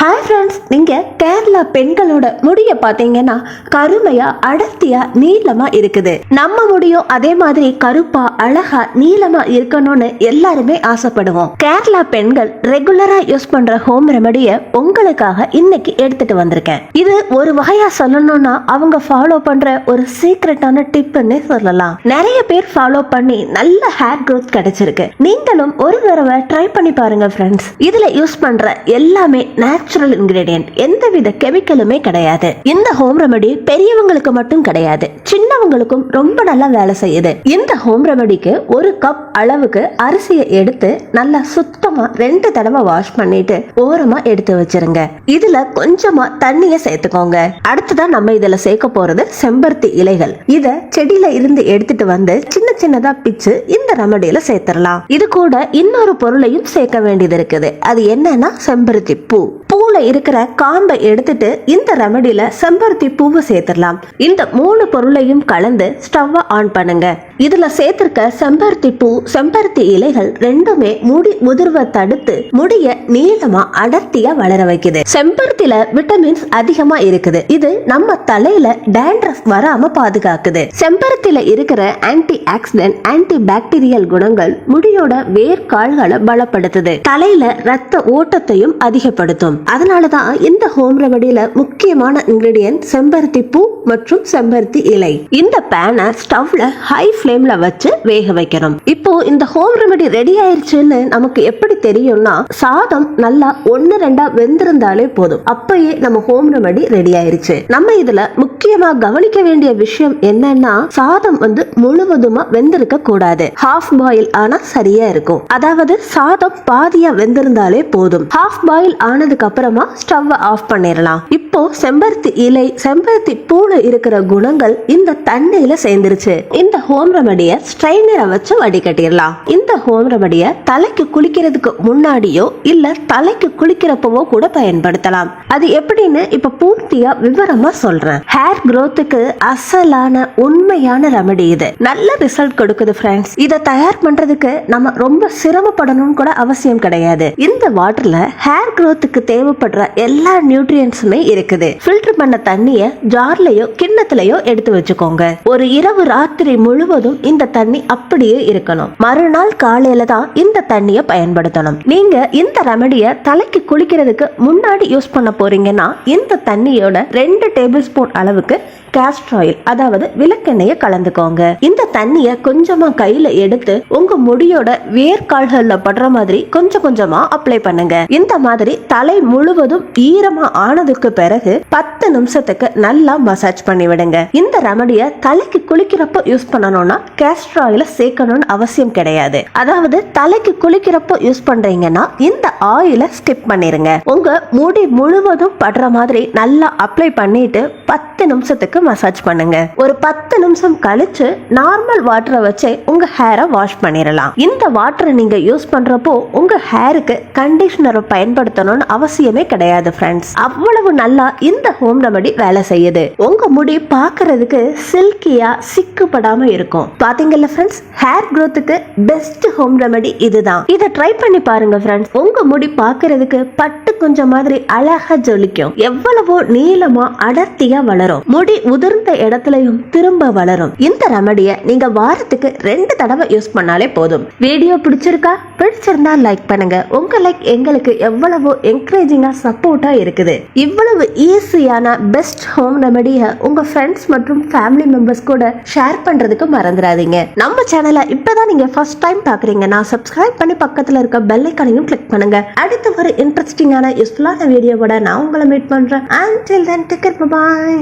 Hi friends நீங்க கேரளா பெண்களோட முடிய பாத்தீங்கன்னா கருமையா அடர்த்தியா நீளமா இருக்குது. நம்ம முடியும் அதே மாதிரி கருப்பா அழகா நீளமா இருக்கணும்னு எல்லாருமே ஆசைப்படுவோம். கேரளா பெண்கள் ரெகுலரா யூஸ் பண்ற ஹோம் ரெமடிய உங்களுக்காக இன்னைக்கு எடுத்துட்டு வந்திருக்கேன். இது ஒரு வகையா சொல்லணும்னா அவங்க ஃபாலோ பண்ற ஒரு சீக்ரெட்டான டிப்னு சொல்லலாம். நிறைய பேர் ஃபாலோ பண்ணி நல்ல ஹேர் க்ரோத் கிடைச்சிருக்கு. நீங்களும் ஒரு தடவை ட்ரை பண்ணி பாருங்க ஃப்ரெண்ட்ஸ் இதுல யூஸ் பண்ற எல்லாமே நேச்சுரல் இன்கிரீடியன்ட் எந்தவித கெமிக்கலுமே கிடையாது. இந்த ஹோம் ரெமடி பெரியவங்களுக்கு மட்டும் கிடையாது. சின்னவங்களுக்கும் ரொம்ப நல்லா வேலை செய்யுது. இந்த ஹோம் ரெமெடிக்கு ஒரு கப் அளவுக்கு அரிசியை எடுத்து நல்லா சுத்தமா ரெண்டு தடவை வாஷ் பண்ணிட்டு ஓரமா எடுத்து வச்சிருங்க. இதுல கொஞ்சமா தண்ணிய சேர்த்துக்கோங்க. அடுத்ததான் நம்ம இதுல சேர்க்க போறது செம்பருத்தி இலைகள். இத செடியில இருந்து எடுத்துட்டு வந்து சின்ன சின்னதா பிச்சு இந்த ரெமடியில சேர்த்துடலாம். இது கூட இன்னொரு பொருளையும் சேர்க்க வேண்டியது இருக்குது. அது என்னன்னா செம்பருத்தி பூ. பூவில் இருக்கிற காம்பை எடுத்துட்டு இந்த ரெமடியில செம்பருத்தி பூவை சேர்த்துடலாம். இந்த மூணு பொருளையும் கலந்து ஸ்டவ்வை ஆன் பண்ணுங்க. இதுல சேர்த்திருக்க செம்பருத்தி பூ செம்பருத்தி இலைகள் ரெண்டுமே முடி முதிர்வை தடுத்து முடிய நீளமா அடர்த்தியா வளர வைக்குது. செம்பருத்தில விட்டமின்ஸ் அதிகமா இருக்குது. இது நம்ம தலையில டேண்ட்ரஃப் வராம பாதுகாக்குது. செம்பருத்தில இருக்கிற ஆன்டி ஆக்சிடென்ட் ஆன்டி பாக்டீரியல் குணங்கள் முடியோட வேர்கால்களை பலப்படுத்துது. தலையில ரத்த ஓட்டத்தையும் அதிகப்படுத்தும். அதனால தான் இந்த ஹோம் ரெமடியில முக்கியமான இன்கிரீடியன்ட் செம்பருத்தி பூ மற்றும் செம்பருத்தி இலை. இந்த பேனை ஸ்டவ்ல ஹை ஃப்ளேம்ல வச்சு வேக வைக்கணும். இப்போ இந்த ஹோம் ரெமடி ரெடி ஆயிருச்சுன்னு நமக்கு எப்படி தெரியும்னா சாதம் நல்லா ஒன்னு ரெண்டா வெந்திருந்தாலே போதும். அப்பயே நம்ம ஹோம் ரெமடி ரெடி ஆயிருச்சு. நம்ம இதுல முக்கியமா கவனிக்க வேண்டிய விஷயம் என்னன்னா சாதம் வந்து முழுவதுமா வெந்திருக்க கூடாது. ஹாஃப் பாயில் ஆனா சரியா இருக்கும். அதாவது சாதம் பாதியா வெந்திருந்தாலே போதும். ஹாஃப் பாயில் ஆனதுக்கு அப்புறமா ஸ்டவ் ஆஃப் பண்ணிடலாம் இப்போ செம்பருத்தி இலை செம்பருத்தி பூல இருக்கிற குணங்கள் இந்த தண்ணியில சேர்ந்துருச்சு. இந்த ஹோம் ரெமடிய ஸ்ட்ரைனரை வச்சு வடிகட்டிடலாம் இந்த ஹோம் ரெமடிய தலைக்கு குளிக்கிறதுக்கு முன்னாடியோ இல்ல தலைக்கு குளிக்கிறப்பவோ கூட பயன்படுத்தலாம். அது எப்படின்னு இப்ப பூர்த்தியா விவரமா சொல்றேன். ஹேர் ஹேர் க்ரோத்துக்கு அசலான உண்மையான ரெமடி இது. நல்ல ரிசல்ட் கொடுக்குது ஃப்ரெண்ட்ஸ் இதை தயார் பண்றதுக்கு நம்ம ரொம்ப சிரமப்படணும்னு கூட அவசியம் கிடையாது. இந்த வாட்டர்ல ஹேர் க்ரோத்துக்கு தேவைப்படுற எல்லா நியூட்ரியன்ஸுமே இருக்குது. ஃபில்டர் பண்ண தண்ணிய ஜார்லயோ கிண்ணத்துலயோ எடுத்து வச்சுக்கோங்க. ஒரு இரவு ராத்திரி முழுவதும் இந்த தண்ணி அப்படியே இருக்கணும். மறுநாள் காலையில தான் இந்த தண்ணிய பயன்படுத்தணும். நீங்க இந்த ரெமடிய தலைக்கு குளிக்கிறதுக்கு முன்னாடி யூஸ் பண்ண போறீங்கன்னா இந்த தண்ணியோட ரெண்டு டேபிள் ஸ்பூன் அளவு നിങ്ങൾക്ക് ஆயில் அதாவது விளக்கெண்ணெய கலந்துக்கோங்க. இந்த தண்ணிய கொஞ்சமா கையில எடுத்து உங்க முடியோட வேர்கால்கள்ல படுற மாதிரி கொஞ்சம் கொஞ்சமா அப்ளை பண்ணுங்க. இந்த மாதிரி தலை முழுவதும் ஈரமா ஆனதுக்கு பிறகு பத்து நிமிஷத்துக்கு நல்லா மசாஜ் பண்ணி விடுங்க. இந்த ரெமடிய தலைக்கு குளிக்கிறப்போ யூஸ் பண்ணணும்னா கேஸ்டர் சேர்க்கணும்னு அவசியம் கிடையாது. அதாவது தலைக்கு குளிக்கிறப்போ யூஸ் பண்றீங்கன்னா இந்த ஆயில ஸ்கிப் பண்ணிருங்க. உங்க முடி முழுவதும் படுற மாதிரி நல்லா அப்ளை பண்ணிட்டு பத்து நிமிஷத்துக்கு மசாஜ் பண்ணுங்க. ஒரு பத்து நிமிஷம் கழிச்சு நார்மல் வாட்டரை வச்சு உங்க ஹேரை வாஷ் பண்ணிடலாம் இந்த வாட்டரை நீங்க யூஸ் பண்றப்போ உங்க ஹேருக்கு கண்டிஷனரை பயன்படுத்தணும்னு அவசியமே கிடையாது ஃப்ரெண்ட்ஸ் அவ்வளவு நல்லா இந்த ஹோம் ரெமடி வேலை செய்யுது. உங்க முடி பாக்குறதுக்கு சில்கியா சிக்குப்படாம இருக்கும். பாத்தீங்கல்ல ஃப்ரெண்ட்ஸ் ஹேர் க்ரோத்துக்கு பெஸ்ட் ஹோம் ரெமடி இதுதான். இதை ட்ரை பண்ணி பாருங்க ஃப்ரெண்ட்ஸ் உங்க முடி பாக்குறதுக்கு பட்டு கொஞ்சம் மாதிரி அழகா ஜொலிக்கும். எவ்வளவோ நீளமா அடர்த்தியா வளரும். முடி உதிர்ந்த இடத்துலயும் திரும்ப வளரும். இந்த ரெமடிய நீங்க வாரத்துக்கு ரெண்டு தடவை யூஸ் பண்ணாலே போதும். வீடியோ பிடிச்சிருக்கா? பிடிச்சிருந்தா லைக் பண்ணுங்க. உங்க லைக் எங்களுக்கு எவ்வளவோ என்கரேஜிங்கா சப்போர்ட்டா இருக்குது. இவ்வளவு ஈஸியான பெஸ்ட் ஹோம் ரெமடிய உங்க ஃப்ரெண்ட்ஸ் மற்றும் ஃபேமிலி மெம்பர்ஸ் கூட ஷேர் பண்றதுக்கு மறந்துடாதீங்க. நம்ம சேனலை இப்பதான் நீங்க ஃபர்ஸ்ட் டைம் பாக்குறீங்கன்னா சப்ஸ்கிரைப் பண்ணி பக்கத்துல இருக்க பெல் ஐக்கானையும் கிளிக் பண்ணுங்க. அடுத்து ஒரு இன்ட்ரெஸ்டிங்கான யூஸ்ஃபுல்லான வீடியோவோட நான் உங்களை மீட் பண்றேன். And till then take bye